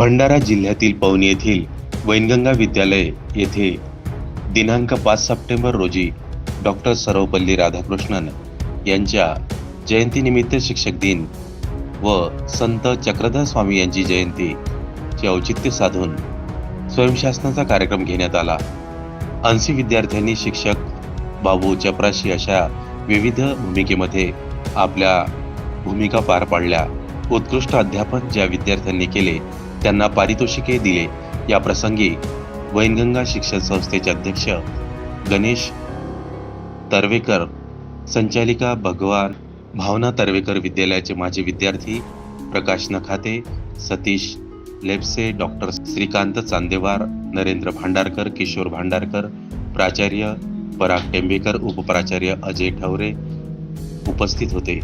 भंडारा जिल्ह्यातील पवनी येथील वैनगंगा विद्यालय येथे दिनांक पाच सप्टेंबर रोजी डॉक्टर सर्वपल्ली राधाकृष्णन यांच्या जयंतीनिमित्त शिक्षक दिन व संत चक्रधर स्वामी यांची जयंती चे औचित्य साधून स्वयंशासनाचा कार्यक्रम घेण्यात आला. ऐंशी विद्यार्थ्यांनी शिक्षक बाबू चपराशी अशा विविध भूमिकेमध्ये आपल्या भूमिका पार पाडल्या. उत्कृष्ट अध्यापन ज्या विद्यार्थ्यांनी केले त्यांना पारितोषिके दिले. या प्रसंगी वैनगंगा शिक्षण संस्थेचे अध्यक्ष गणेश तर्वेकर संचालिका भगवान भावना तर्वेकर विद्यालयाचे माजी विद्यार्थी प्रकाश नखाते सतीश लेप्से डॉक्टर श्रीकांत चांदेवार नरेंद्र भांडारकर किशोर भांडारकर प्राचार्य पराग टेंबेकर उपप्राचार्य अजय ठवरे उपस्थित होते.